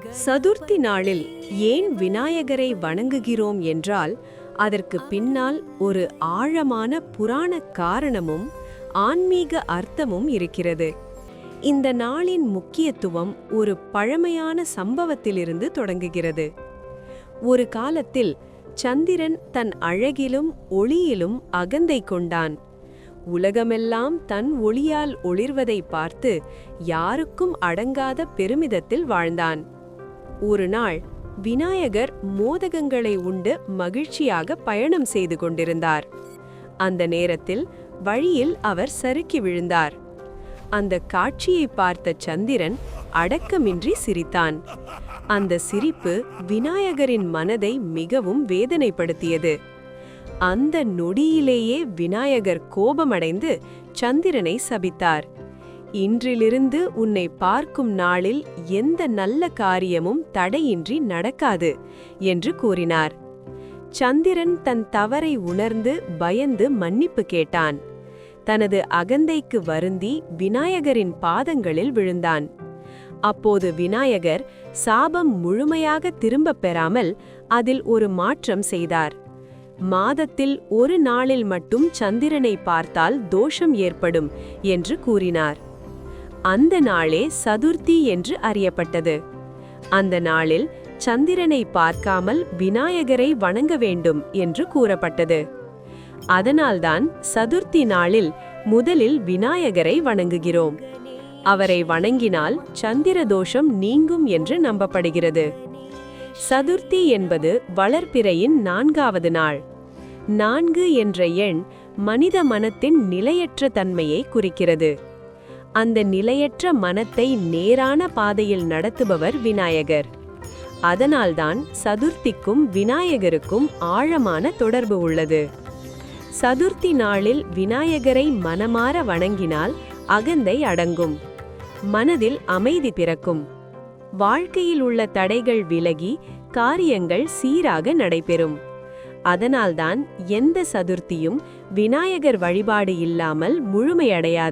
சதுர்த்தி நாளில் ஏன் விநாயகரை வணங்குகிறோம் என்றால் அதற்கு பின்னால் ஒரு ஆழமான புராண காரணமும் ஆன்மீக அர்த்தமும் இருக்கிறது. இந்த நாளின் முக்கியத்துவம் ஒரு பழமையான சம்பவத்திலிருந்து தொடங்குகிறது. ஒரு காலத்தில் சந்திரன் தன் அழகிலும் ஒளியிலும் அகந்தை கொண்டான். உலகமெல்லாம் தன் ஒளியால் ஒளிர்வதை பார்த்து யாருக்கும் அடங்காத பெருமிதத்தில் வாழ்ந்தான். ஒரு நாள் விநாயகர் மோதகங்களை உண்டு மகிழ்ச்சியாக பயணம் செய்து கொண்டிருந்தார். அந்த நேரத்தில் வழியில் அவர் சறுக்கி விழுந்தார். அந்த காட்சியை பார்த்த சந்திரன் அடக்கமின்றி சிரித்தான். அந்த சிரிப்பு விநாயகரின் மனதை மிகவும் வேதனைப்படுத்தியது. அந்த நொடியிலேயே விநாயகர் கோபமடைந்து சந்திரனை சபித்தார். இன்றிலிருந்து உன்னை பார்க்கும் நாளில் எந்த நல்ல காரியமும் தடையின்றி நடக்காது என்று கூறினார். சந்திரன் தன் தவறை உணர்ந்து பயந்து மன்னிப்பு கேட்டான். தனது அகந்தைக்கு வருந்தி விநாயகரின் பாதங்களில் விழுந்தான். அப்போது விநாயகர் சாபம் முழுமையாக திரும்பப் பெறாமல் அதில் ஒரு மாற்றம் செய்தார். மாதத்தில் ஒரு நாளில் மட்டும் சந்திரனை பார்த்தால் தோஷம் ஏற்படும் என்று கூறினார். அந்த நாளே சதுர்த்தி என்று அறியப்பட்டது. அந்த நாளில் சந்திரனை பார்க்காமல் விநாயகரை வணங்க வேண்டும் என்று கூறப்பட்டது. அதனால்தான் சதுர்த்தி நாளில் முதலில் விநாயகரை வணங்குகிறோம். அவரை வணங்கினால் சந்திர தோஷம் நீங்கும் என்று நம்பப்படுகிறது. சதுர்த்தி என்பது வளர்ப்பிறையின் நான்காவது நாள். நான்கு என்ற எண் மனித மனத்தின் நிலையற்ற தன்மையை குறிக்கிறது. அந்த நிலையற்ற மனத்தை நேரான பாதையில் நடத்துபவர் விநாயகர். அதனால்தான் சதுர்த்திக்கும் விநாயகருக்கும் ஆழமான தொடர்பு உள்ளது. சதுர்த்தி நாளில் விநாயகரை மனமாற வணங்கினால் அகந்தை அடங்கும். மனதில் அமைதி பிறக்கும். வாழ்க்கையில் உள்ள தடைகள் விலகி காரியங்கள் சீராக நடைபெறும். அதனால்தான் எந்த சதுர்த்தியும் விநாயகர் வழிபாடு இல்லாமல் முழுமையடையாது.